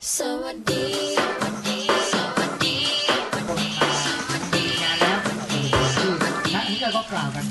สวัสดีสวัคนทานนะนี่ก็กล่าวกัน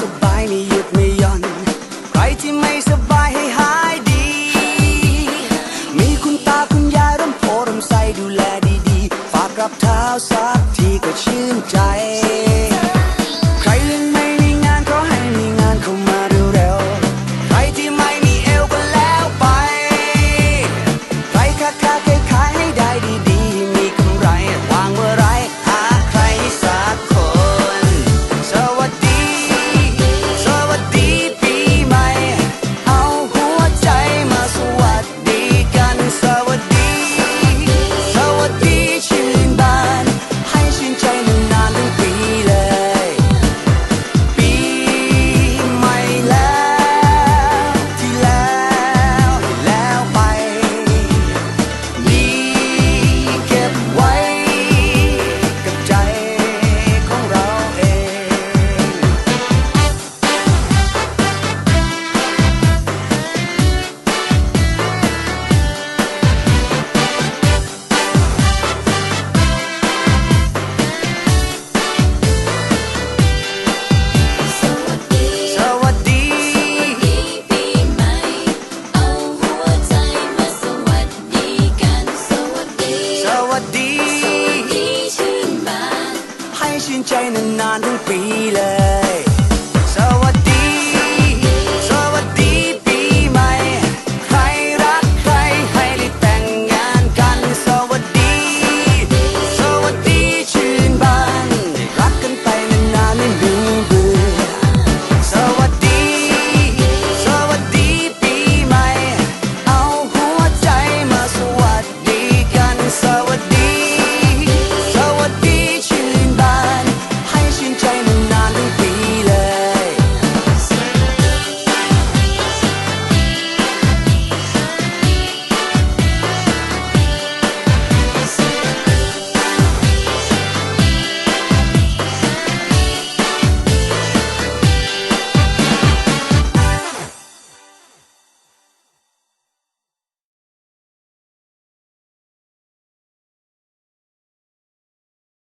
สบายไม่หยุดไม่ย่อน ใครที่ไม่สบายให้หายดี มีคุณตาคุณยายร่ำโพร่ำใสดูแลดีๆ ฝากกับเท้าสักทีก็ชื่นใจ chain and not repeat it.